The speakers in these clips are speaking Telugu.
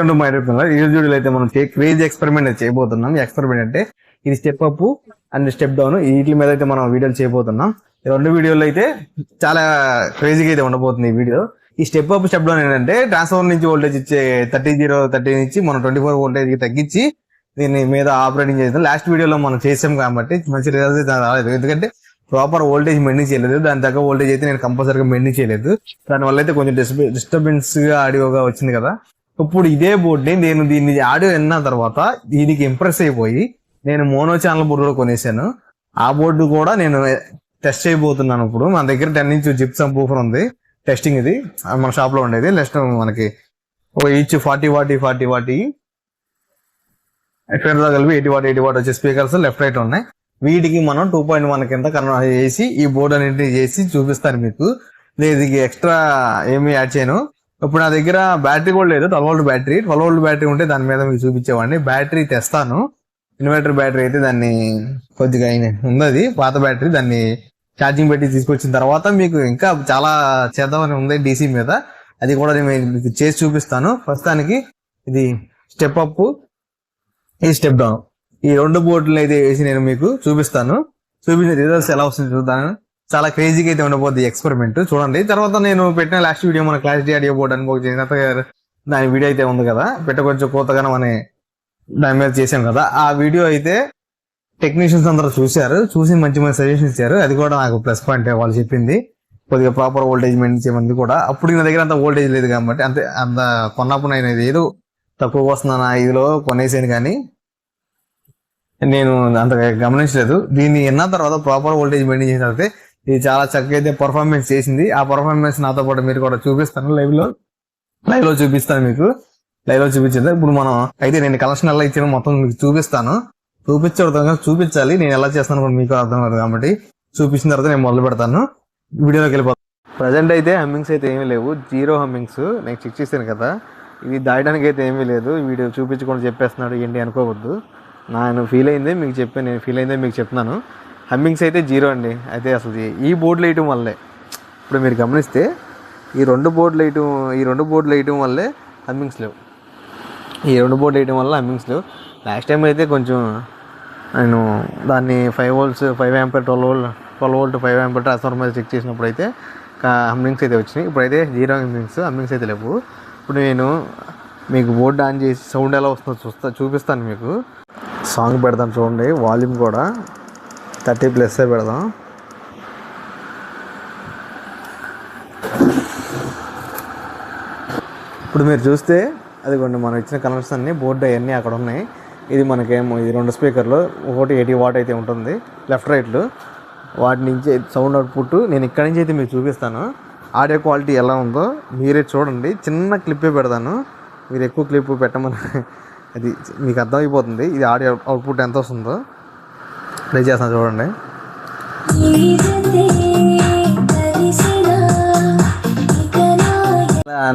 వెల్కమ్ టు మై ఈ వీడియోలో అయితే మనం క్రేజీ ఎక్స్పెరిమెంట్ చేయబోతున్నాం. ఎక్స్పెరిమెంట్ అంటే ఇది step up and step down వీటి మీద అయితే మనం వీడియోలు చేయబోతున్నాం. ఈ రెండు వీడియోలు అయితే చాలా క్రేజీగా అయితే ఉండబోతుంది ఈ వీడియో. ఈ స్టెప్ అప్ స్టెప్ డౌన్ ఏంటంటే ట్రాన్స్ఫార్మర్ నుంచి వోల్టేజ్ ఇచ్చే థర్టీ జీరో థర్టీ నుంచి మనం ట్వంటీ ఫోర్ వోల్టేజ్కి తగ్గించి దీని మీద ఆపరేటింగ్ చేస్తాం లాస్ట్ వీడియోలో మనం చేసాం కాబట్టి మంచి రిజల్ట్స్ అయితే రాలేదు. ఎందుకంటే ప్రాపర్ వోల్టేజ్ మెయింటైన్ చేయలేదు. దాని తగ్గ వోల్టేజ్ అయితే నేను కంపల్సరీగా మెయింటైన్ చేయలేదు. దానివల్ల అయితే కొంచెం డిస్టర్బెన్స్గా ఆడియోగా వచ్చింది కదా. ఇప్పుడు ఇదే బోర్డుని నేను దీన్ని ఆడియో విన్న తర్వాత దీనికి ఇంప్రెస్ అయిపోయి నేను మోనో ఛానల్ బోర్డు కూడా కొనేసాను ఆ బోర్డు కూడా నేను టెస్ట్ చేయబోతున్నాను ఇప్పుడు. మన దగ్గర టెన్ ఇంచ్ జిప్సమ్ బూఫర్ ఉంది. టెస్టింగ్ ఇది. మన షాప్లో ఉండేది. నెక్స్ట్ మనకి ఒక ఈచ్ ఫార్టీ వాటి ఫార్టీ వాటి ఎఫ్ఐఆర్ కలిపి ఎయిటీ వాట్ ఎయిటీ వాట్ వచ్చే స్పీకర్స్ లెఫ్ట్ రైట్ ఉన్నాయి. వీటికి మనం టూ పాయింట్ వన్ కింద కన్వర్ట్ చేసి ఈ బోర్డు అనేది చేసి చూపిస్తాను మీకు. దీనికి ఎక్స్ట్రా ఏమి యాడ్ చేయను. ఇప్పుడు నా దగ్గర బ్యాటరీ కూడా లేదు. Twelve volt battery. Twelve volt battery ఉంటే దాని మీద మీకు చూపించేవాడిని. బ్యాటరీ తెస్తాను. ఇన్వర్టర్ బ్యాటరీ అయితే దాన్ని కొద్దిగా ఉంది పాత బ్యాటరీ దాన్ని ఛార్జింగ్ పెట్టి తీసుకొచ్చిన తర్వాత మీకు ఇంకా చాలా చేద్దామని ఉంది డీసీ మీద. అది కూడా నేను మీకు చేసి చూపిస్తాను. ప్రస్తుతానికి ఇది స్టెప్ అప్. ఈ స్టెప్ డౌన్. ఈ రెండు బోర్డులు అయితే వేసి నేను మీకు చూపిస్తాను. చూపించిన రిజల్ట్స్ ఎలా వస్తుంది చూద్దాను చాలా క్రేజీగా అయితే ఉండబోద్ది ఎక్స్పెరిమెంట్ చూడండి. తర్వాత నేను పెట్టిన లాస్ట్ వీడియో మన క్లారిటీ ఆడియో బోర్డు అని ఒక చేసినంత దాని వీడియో అయితే ఉంది కదా. పెట్ట కొంచెం కోతగానం అనే దాని మీద చేసాం కదా. ఆ వీడియో అయితే టెక్నీషియన్స్ అందరూ చూశారు. చూసి మంచి మంచి సజెషన్ ఇచ్చారు. అది కూడా నాకు ప్లస్ పాయింట్ వాళ్ళు చెప్పింది. కొద్దిగా ప్రాపర్ ఓల్టేజ్ మెయింటైన్ చేయమంది కూడా. అప్పుడు నా దగ్గర అంత వోల్టేజ్ లేదు కాబట్టి అంతే అంత కొన్నప్పుడు నేను ఇది ఏదో తక్కువ నా ఇదిలో కొనేసాను కానీ నేను అంత గమనించలేదు. దీన్ని విన్న తర్వాత ప్రాపర్ ఓల్టేజ్ మెయింటైన్ చేసిన తర్వాత ఇది చాలా చక్కగా అయితే పర్ఫార్మెన్స్ చేసింది. ఆ పర్ఫార్మెన్స్ నాతో పాటు మీరు కూడా చూపిస్తాను లైవ్లో. లైవ్లో చూపిస్తాను మీకు. లైవ్లో చూపించింది ఇప్పుడు మనం అయితే నేను కలెక్షన్ ఎలా ఇచ్చిన మొత్తం మీకు చూపిస్తాను. చూపించే చూపించాలి. నేను ఎలా చేస్తాను కూడా మీకు అర్థం కాదు కాబట్టి చూపించిన తర్వాత నేను మొదలు పెడతాను. వీడియోలోకి వెళ్ళిపోతాను ప్రజెంట్ అయితే హమ్మింగ్స్ అయితే ఏమీ లేవు. Zero hummings. నేను చెక్ చేశాను కదా. ఇది దాయడానికి అయితే ఏమీ లేదు. వీడియో చూపించకుండా చెప్పేస్తున్నాడు ఏంటి అనుకోవద్దు. నేను ఫీల్ అయిందే మీకు చెప్పాను నేను ఫీల్ అయిందే మీకు చెప్తున్నాను. హమ్మింగ్స్ అయితే జీరో అండి. అయితే అసలు ఈ- ఈ బోర్డులు వేయటం వల్లే. ఇప్పుడు మీరు గమనిస్తే ఈ రెండు బోర్డులు వేయటం ఈ రెండు బోర్డులు వేయటం వల్లే హమ్మింగ్స్ లేవు. ఈ రెండు బోర్డు వేయడం వల్ల హమ్మింగ్స్ లేవు. లాస్ట్ టైం అయితే కొంచెం నేను దాన్ని five volts five ampere twelve volt twelve volt five ampere transformer check చేసినప్పుడు అయితే హమ్మింగ్స్ అయితే వచ్చినాయి. ఇప్పుడైతే జీరో హమ్మింగ్స్ హమ్మింగ్స్ అయితే లేవు. ఇప్పుడు నేను మీకు బోర్డు ఆన్ చేసి సౌండ్ ఎలా వస్తుందో చూస్తా చూపిస్తాను మీకు. సాంగ్ పెడతాను చూడండి వాల్యూమ్ కూడా. థర్టీ ప్లస్ పెడదాం. ఇప్పుడు మీరు చూస్తే అదిగోండి మనం ఇచ్చిన కలర్స్ అన్ని బోర్డు అవన్నీ అక్కడ ఉన్నాయి. ఇది మనకేమో ఇది రెండు స్పీకర్లు ఒకటి ఎయిటీ వాట్ అయితే ఉంటుంది లెఫ్ట్ రైట్లు. వాటి నుంచి సౌండ్ అవుట్పుట్ నేను ఇక్కడి నుంచి అయితే మీకు చూపిస్తాను. ఆడియో క్వాలిటీ ఎలా ఉందో మీరే చూడండి. చిన్న క్లిప్పే పెడతాను. మీరు ఎక్కువ క్లిప్ పెట్టమని అది మీకు అర్థమైపోతుంది. ఇది ఆడియో అవుట్పుట్ ఎంత వస్తుందో. ప్లే చేస్తాను చూడండి.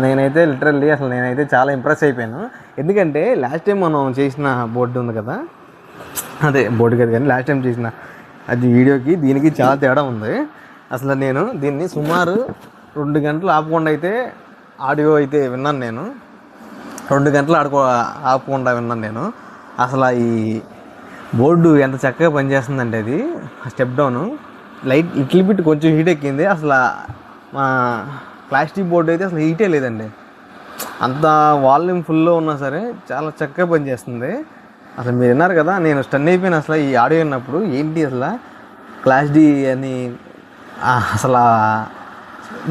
నేనైతే లిటరల్లీ అసలు నేనైతే చాలా ఇంప్రెస్ అయిపోయాను. ఎందుకంటే లాస్ట్ టైం మనం చేసిన బోర్డు ఉంది కదా? అదే బోర్డు కదా కానీ లాస్ట్ టైం చేసిన అది వీడియోకి దీనికి చాలా తేడా ఉంది. అసలు నేను దీన్ని సుమారు రెండు గంటలు ఆపకుండా అయితే ఆడియో అయితే విన్నాను నేను. రెండు గంటలు ఆడుకో ఆపకుండా విన్నాను నేను. అసలు ఈ బోర్డు ఎంత చక్కగా పనిచేస్తుందంటే అది step down light little bit కొంచెం హీట్ ఎక్కింది అసలు మా ప్లాస్టిక్ బోర్డు అయితే అసలు హీటే లేదండి. అంత వాల్యూమ్ ఫుల్లో ఉన్నా సరే చాలా చక్కగా పనిచేస్తుంది. అసలు మీరు విన్నారు కదా నేను స్టన్ అయిపోయిన అసలు ఈ ఆడియో విన్నప్పుడు. ఏంటి అసలు క్లాస్ డి అని అసలు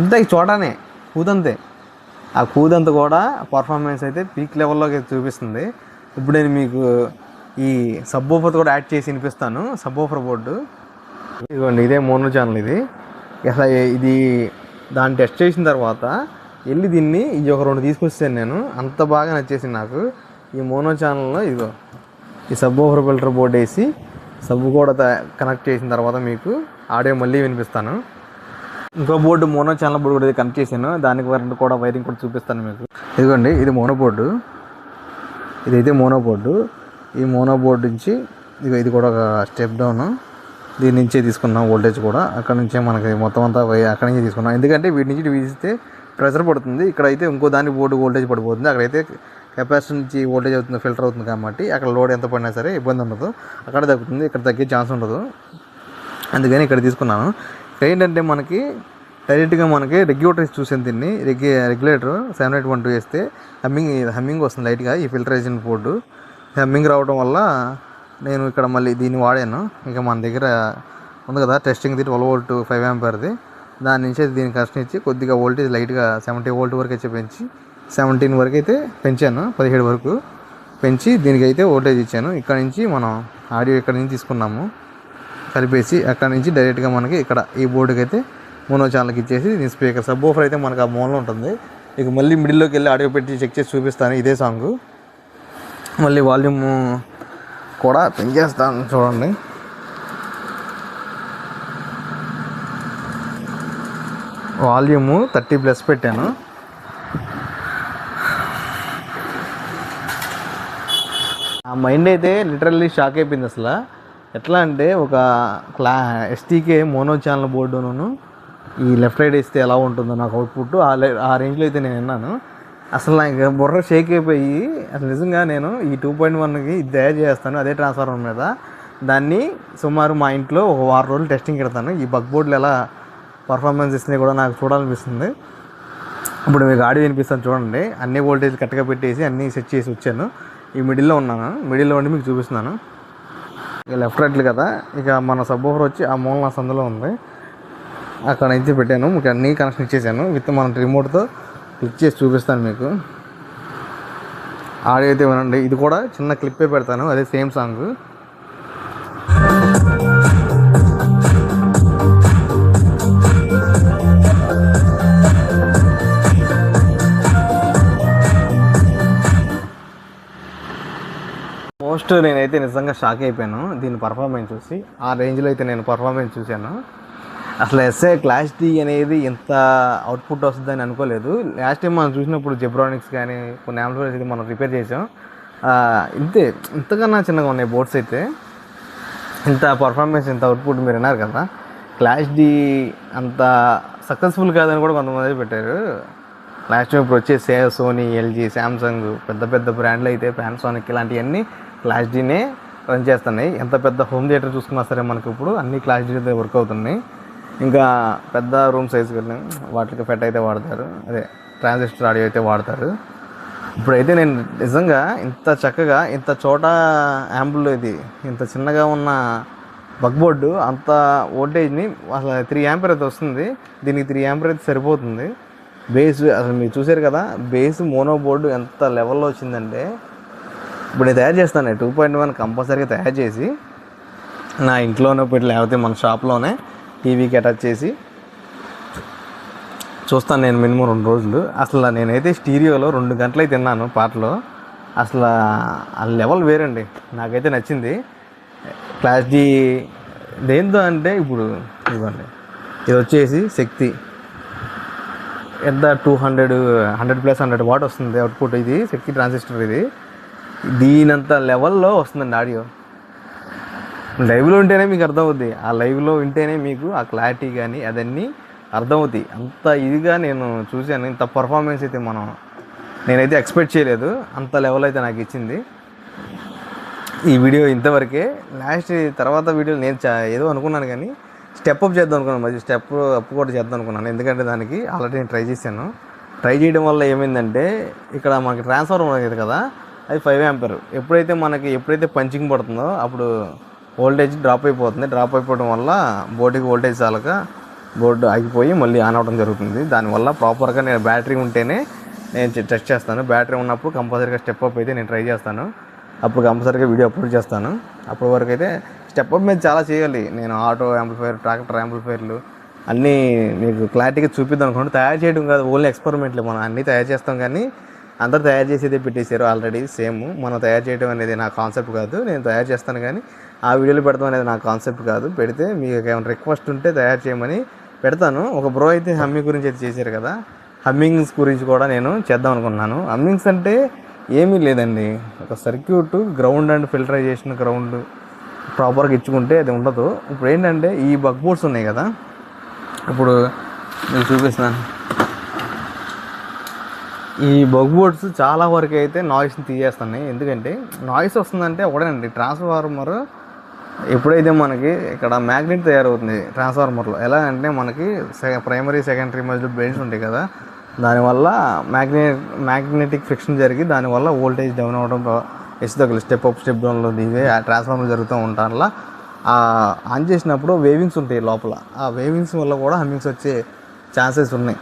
ఇంత చూడనే కూదంతే. ఆ కూదంత కూడా పర్ఫార్మెన్స్ అయితే పీక్ లెవెల్లోకి చూపిస్తుంది. ఇప్పుడు నేను మీకు ఈ సబ్ కూడా యాడ్ చేసి వినిపిస్తాను. Subwoofer board. ఇదిగోండి ఇదే మోనో ఛానల్ ఇది. అసలు ఇది దాన్ని టెస్ట్ చేసిన తర్వాత వెళ్ళి దీన్ని ఇది ఒక రెండు తీసుకొచ్చాను నేను. అంత బాగా నచ్చేసింది నాకు. ఈ మోనో ఛానల్లో ఇదిగో ఈ సబ్ ఓఫర్ ఫిల్టర్ బోర్డు వేసి సబ్ కూడా త- కనెక్ట్ చేసిన తర్వాత మీకు ఆడియో మళ్ళీ వినిపిస్తాను. ఇంకో బోర్డు మోనో ఛానల్ బోర్డు కూడా కనెక్ట్ చేశాను. దానికి వరకు కూడా వైరింగ్ కూడా చూపిస్తాను మీకు. ఇదిగోండి ఇది మోనో బోర్డు. ఇదైతే మోనో బోర్డు. ఈ మోనో బోర్డు నుంచి ఇదిగో ఇది కూడా ఒక స్టెప్ డౌన్. దీని నుంచే తీసుకున్నాం వోల్టేజ్ కూడా అక్కడ నుంచే మనకి మొత్తం అంతా అక్కడ నుంచే తీసుకున్నాం. ఎందుకంటే వీటి నుంచి వీస్తే ప్రెషర్ పడుతుంది. ఇక్కడ అయితే ఇంకో దాని బోర్డు వోల్టేజ్ పడిపోతుంది. అక్కడైతే కెపాసిటీ నుంచి వోల్టేజ్ అవుతుంది ఫిల్టర్ అవుతుంది కాబట్టి అక్కడ లోడ్ ఎంత పడినా సరే ఇబ్బంది ఉండదు. అక్కడ తగ్గుతుంది ఇక్కడ తగ్గే ఛాన్స్ ఉండదు. అందుకని ఇక్కడ తీసుకున్నాను. ఇక్కడ ఏంటంటే మనకి డైరెక్ట్గా మనకి రెగ్యులేటర్ చూసాను దీన్ని. రెగ్యు regulator seven eight one two వేస్తే హమ్మింగ్ హమ్మింగ్ వస్తుంది లైట్గా ఈ ఫిల్టరేషన్ బోర్డు. హెమ్మింగ్ రావడం వల్ల నేను ఇక్కడ మళ్ళీ దీన్ని వాడాను. ఇక మన దగ్గర ఉంది కదా testing the twelve volt five ఎంపర్ది దాని నుంచి అయితే దీనికి కష్టం ఇచ్చి కొద్దిగా వోల్టేజ్ లైట్గా సెవెంటీ వోల్ట్ వరకు అయితే పెంచి సెవెంటీన్ వరకు అయితే పెంచాను పదిహేడు వరకు పెంచి దీనికి అయితే వోల్టేజ్ ఇచ్చాను. ఇక్కడ నుంచి మనం ఆడియో ఇక్కడ నుంచి తీసుకున్నాము. కలిపేసి అక్కడ నుంచి డైరెక్ట్గా మనకి ఇక్కడ ఈ బోర్డుకి అయితే మోనో ఛానల్కి ఇచ్చేసి దీని స్పీకర్ సబ్ ఓఫర్ అయితే మనకు ఆ మోన్లో ఉంటుంది. ఇక మళ్ళీ మిడిల్లోకి వెళ్ళి ఆడియో పెట్టి చెక్ చేసి చూపిస్తాను ఇదే సాంగ్ మళ్ళీ వాల్యూమ్ కూడా పెంచేస్తాను చూడండి. వాల్యూము థర్టీ ప్లస్ పెట్టాను. ఆ మైండ్ అయితే లిటరల్లీ షాక్ అయిపోయింది అసలు. ఎట్లా అంటే ఒక క్లా ఎస్టీకే మోనో ఛానల్ బోర్డును ఈ లెఫ్ట్ రైడ్ ఇస్తే ఎలా ఉంటుందో నాకు అవుట్పుట్ ఆ ఆ రేంజ్లో అయితే నేను విన్నాను. అసలు నాకు బుర్ర షేక్ అయిపోయి అసలు నిజంగా నేను ఈ టూ పాయింట్ వన్కి ఇది తయారు చేస్తాను అదే ట్రాన్స్ఫార్మర్ మీద. దాన్ని సుమారు మా ఇంట్లో ఒక వారం రోజులు టెస్టింగ్ పెడతాను. ఈ బగ్ బోర్డులు ఎలా పర్ఫార్మెన్స్ ఇస్తున్నాయి కూడా నాకు చూడాలనిపిస్తుంది. ఇప్పుడు మీకు ఆడియో వినిపిస్తాను చూడండి. అన్ని వోల్టేజ్ కరెక్ట్గా పెట్టేసి అన్నీ సెట్ చేసి వచ్చాను. ఈ మిడిల్లో ఉన్నాను. మిడిల్లో ఉండి మీకు చూపిస్తున్నాను. ఇక లెఫ్ట్ రైట్లు కదా. ఇక మన సబ్ వచ్చి ఆ మూల సందులో ఉంది. అక్కడ నుంచి పెట్టాను. మీకు అన్నీ కనెక్షన్ ఇచ్చేసాను. విత్ మన రిమోట్తో క్లిక్ చేసి చూపిస్తాను మీకు. ఆడియో అయితే వినండి. ఇది కూడా చిన్న క్లిప్పే పెడతాను. అదే సేమ్ సాంగ్. మోస్ట్ నేనైతే నిజంగా షాక్ అయిపోయాను. దీని పర్ఫార్మెన్స్ చూసి. ఆ రేంజ్లో అయితే నేను పర్ఫార్మెన్స్ చూశాను. అసలు ఎస్ఏ క్లాస్ డి అనేది ఎంత అవుట్పుట్ వస్తుందని అనుకోలేదు. లాస్ట్ టైం మనం చూసినప్పుడు జెబ్రానిక్స్ కానీ కొన్ని ఆంబులెన్స్ అయితే మనం రిపేర్ చేసాం. ఇంతే ఇంతకన్నా చిన్నగా ఉన్నాయి బోర్డ్స్ అయితే. ఇంత పర్ఫార్మెన్స్ ఇంత అవుట్పుట్ మీరు అన్నారు కదా. క్లాష్ డి అంత సక్సెస్ఫుల్ కాదని కూడా కొంతమంది పెట్టారు. లాస్ట్ టైం ఇప్పుడు వచ్చే సే సోనీ ఎల్జీ శాంసంగ్ పెద్ద పెద్ద బ్రాండ్లు అయితే పానాసోనిక్ ఇలాంటివన్నీ క్లాష్ డీనే రన్ చేస్తున్నాయి. ఎంత పెద్ద హోమ్ థియేటర్ చూసుకున్నా సరే మనకి ఇప్పుడు అన్ని క్లాష్ డీ వర్క్ అవుతున్నాయి. ఇంకా పెద్ద రూమ్ సైజ్ కానీ వాటికి ఫెట్ అయితే వాడతారు. అదే ట్రాన్సిస్టర్ ఆడియో అయితే వాడతారు. ఇప్పుడైతే నేను నిజంగా ఇంత చక్కగా ఇంత చోట యాంపుల్ ఇది ఇంత చిన్నగా ఉన్న బగ్ బోర్డు అంత వోల్టేజ్ని అసలు త్రీ యాంపర్ అయితే వస్తుంది. దీనికి త్రీ యాంపర్ అయితే సరిపోతుంది. బేస్ అసలు మీరు చూసారు కదా బేస్ మోనో బోర్డు ఎంత లెవెల్లో వచ్చిందంటే ఇప్పుడు నేను తయారు చేస్తాను. టూ పాయింట్ వన్ కంపల్సరీగా తయారు చేసి నా ఇంట్లోనే పెట్టి లేకపోతే మన షాప్లోనే టీవీకి అటాచ్ చేసి చూస్తాను నేను మినిమం రెండు రోజులు. అసలు నేనైతే స్టీరియోలో రెండు గంటలై తిన్నాను పాటలో. అసలు ఆ లెవెల్ వేరండి. నాకైతే నచ్చింది. క్లాస్ డి దేంతో అంటే ఇప్పుడు ఇవ్వండి. ఇది వచ్చేసి శక్తి. ఎంత? Two hundred hundred plus hundred watt వస్తుంది. అవుట్పుట్ ఇది. శక్తి ట్రాన్సిస్టర్ ఇది. దీనంత లెవెల్లో వస్తుందండి ఆడియో. లైవ్లో ఉంటేనే మీకు అర్థమవుద్ది. ఆ లైవ్లో వింటేనే మీకు ఆ క్లారిటీ కానీ అదన్నీ అర్థమవుతాయి అంత ఇదిగా నేను చూశాను. ఇంత పర్ఫార్మెన్స్ అయితే మనం నేనైతే ఎక్స్పెక్ట్ చేయలేదు. అంత లెవెల్ అయితే నాకు ఇచ్చింది. ఈ వీడియో ఇంతవరకే. లాస్ట్ తర్వాత వీడియో నేను చా- ఏదో అనుకున్నాను కానీ స్టెప్ అప్ చేద్దాం అనుకున్నాను. మరి స్టెప్ అప్ కూడా చేద్దాం అనుకున్నాను. ఎందుకంటే దానికి ఆల్రెడీ నేను ట్రై చేశాను. ట్రై చేయడం వల్ల ఏమైందంటే ఇక్కడ మనకి ట్రాన్స్ఫార్మర్ ఉంది కదా అది ఫైవ్ యాంపర్ ఎప్పుడైతే మనకి ఎప్పుడైతే పంచింగ్ పడుతుందో అప్పుడు వోల్టేజ్ డ్రాప్ అయిపోతుంది. డ్రాప్ అయిపోవడం వల్ల బోర్డుకి వోల్టేజ్ చాలక బోర్డు ఆగిపోయి మళ్ళీ ఆన్ అవ్వడం జరుగుతుంది. దానివల్ల ప్రాపర్గా నేను బ్యాటరీ ఉంటేనే నేను టెస్ట్ చేస్తాను. బ్యాటరీ ఉన్నప్పుడు కంపల్సరీగా స్టెప్ అప్ అయితే నేను ట్రై చేస్తాను. అప్పుడు కంపల్సరీగా వీడియో అప్లోడ్ చేస్తాను. అప్పటి వరకు అయితే స్టెప్ అప్ మీద చాలా చేయాలి. నేను ఆటో యాంప్లిఫైర్ ట్రాక్టర్ యాంప్లిఫైర్లు అన్నీ మీకు క్లారిటీగా చూపిద్దాం అనుకుంటే తయారు చేయడం కాదు. ఓన్లీ ఎక్స్పెరిమెంట్లు మనం అన్నీ తయారు చేస్తాం కానీ అందరు తయారు చేసేదే పెట్టేశారు ఆల్రెడీ సేమ్ మనం తయారు చేయడం అనేది నా కాన్సెప్ట్ కాదు నేను తయారు చేస్తాను కానీ ఆ వీడియోలు పెడతాం అనేది నా కాన్సెప్ట్ కాదు. పెడితే మీకు ఏమైనా రిక్వెస్ట్ ఉంటే తయారు చేయమని పెడతాను. ఒక బ్రో అయితే హమ్మింగ్ గురించి అయితే చేశారు కదా హమ్మింగ్స్ గురించి కూడా నేను చేద్దాం అనుకున్నాను. హమ్మింగ్స్ అంటే ఏమీ లేదండి. ఒక circuit ground and filterization ground ప్రాపర్గా ఇచ్చుకుంటే అది ఉండదు. ఇప్పుడు ఏంటంటే ఈ బగ్ బోర్డ్స్ ఉన్నాయి కదా ఇప్పుడు నేను చూపిస్తున్నాను. ఈ బగ్ బోర్డ్స్ చాలా వరకు అయితే నాయిస్ని తీయేస్తున్నాయి ఎందుకంటే నాయిస్ వస్తుందంటే ఒకటేనండి ట్రాన్స్ఫార్మర్ ఎప్పుడైతే మనకి ఇక్కడ మ్యాగ్నెట్ తయారవుతుంది ట్రాన్స్ఫార్మర్లో ఎలా అంటే మనకి ప్రైమరీ సెకండరీ మధ్యలో బెండ్స్ ఉంటాయి కదా దానివల్ల మ్యాగ్నెట్ మ్యాగ్నెటిక్ ఫ్రిక్షన్ జరిగి దానివల్ల వోల్టేజ్ డౌన్ అవ్వడం హెచ్చుతగ్గులు స్టెప్ అప్ స్టెప్ డౌన్లో దిగే ఆ ట్రాన్స్ఫార్మర్ జరుగుతూ ఉంటారలా ఆన్ చేసినప్పుడు వేవింగ్స్ ఉంటాయి లోపల ఆ వేవింగ్స్ వల్ల కూడా హమ్మింగ్స్ వచ్చే ఛాన్సెస్ ఉన్నాయి.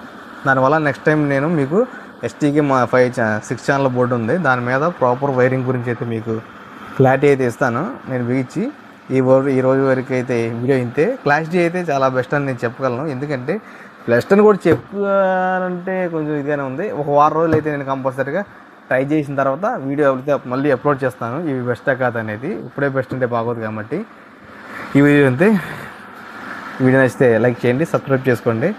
దానివల్ల నెక్స్ట్ టైం నేను మీకు ఎస్టీకి మా ఫైవ్ సిక్స్ ఛానల్ బోర్డు ఉంది. దాని మీద ప్రాపర్ వైరింగ్ గురించి అయితే మీకు క్లారిటీ అయితే ఇస్తాను. నేను బిగించి ఈ బోర్డు ఈ రోజు వరకు అయితే వీడియో ఇంతే. క్లారిటీ అయితే చాలా బెస్ట్ అని నేను చెప్పగలను. ఎందుకంటే బెస్ట్ అని కూడా చెప్పాలంటే కొంచెం ఇదిగానే ఉంది. ఒక వారం రోజులు అయితే నేను కంపల్సరీగా ట్రై చేసిన తర్వాత వీడియో అయితే మళ్ళీ అప్లోడ్ చేస్తాను. ఇవి బెస్టా కాదు అనేది. ఇప్పుడే బెస్ట్ అంటే బాగోదు కాబట్టి. ఈ వీడియో అంతే వీడియో నచ్చితే లైక్ చేయండి సబ్స్క్రైబ్ చేసుకోండి.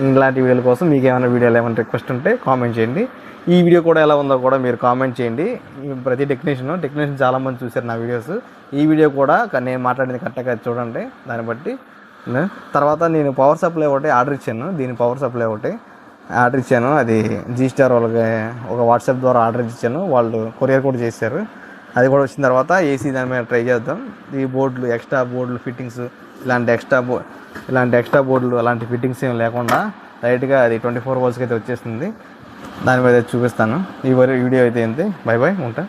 ఇలాంటి వీడియోల కోసం మీకు ఏమైనా వీడియోలు ఏమైనా రిక్వెస్ట్ ఉంటే కామెంట్ చేయండి. ఈ వీడియో కూడా ఎలా ఉందో కూడా మీరు కామెంట్ చేయండి. ప్రతి టెక్నీషియన్ టెక్నీషియన్ చాలామంది చూశారు నా వీడియోస్ ఈ వీడియో కూడా నేను మాట్లాడింది కరెక్ట్గా చూడండి. దాన్ని బట్టి తర్వాత నేను పవర్ సప్లై ఒకటి ఆర్డర్ ఇచ్చాను. దీని పవర్ సప్లై ఒకటి ఆర్డర్ ఇచ్చాను. అది జీ స్టార్ వాళ్ళకి ఒక వాట్సాప్ ద్వారా ఆర్డర్ ఇచ్చాను. వాళ్ళు కొరియర్ కూడా చేశారు. అది కూడా వచ్చిన తర్వాత ఏసీ దాని మీద ట్రై చేద్దాం. ఈ బోర్డులు ఎక్స్ట్రా బోర్డులు ఫిట్టింగ్స్ ఇలాంటి ఎక్స్ట్రా బో ఇలాంటి ఎక్స్ట్రా బోర్డులు అలాంటి ఫిట్టింగ్స్ ఏం లేకుండా లైట్గా అది ట్వంటీ ఫోర్ అవర్స్కి అయితే వచ్చేస్తుంది దాని మీద చూపిస్తాను. ఈ వరకు వీడియో అయితే ఏంటి బై బాయ్ ఉంటా.